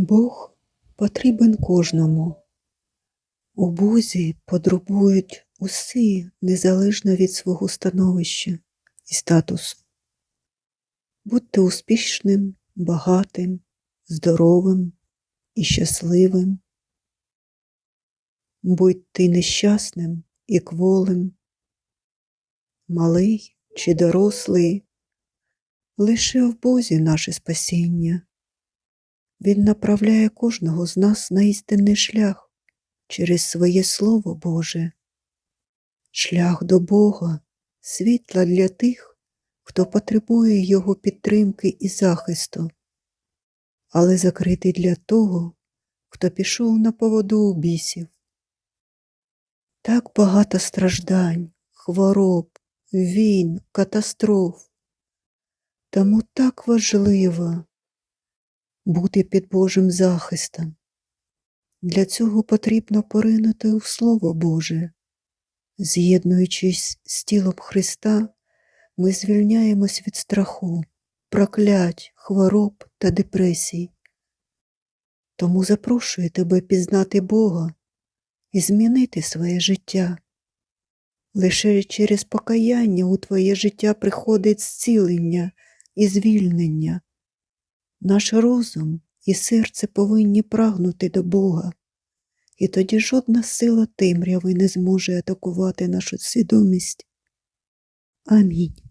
Бог потрібен кожному. У Бозі потребують усі незалежно від свого становища і статусу. Будьте успішним, багатим, здоровим і щасливим. Будьте нещасним і кволим, малий чи дорослий, лише в Бозі наше спасіння. Він направляє кожного з нас на істинний шлях через своє Слово Боже. Шлях до Бога світла для тих, хто потребує Його підтримки і захисту, але закритий для того, хто пішов на поводу у бісів. Так багато страждань, хвороб, війн, катастроф. Тому так важливо бути під Божим захистом. Для цього потрібно поринути у Слово Боже. З'єднуючись з тілом Христа, ми звільняємось від страху, проклять, хвороб та депресій. Тому запрошую тебе пізнати Бога і змінити своє життя. Лише через покаяння у твоє життя приходить зцілення і звільнення. Наш розум і серце повинні прагнути до Бога, і тоді жодна сила темряви не зможе атакувати нашу свідомість. Амінь.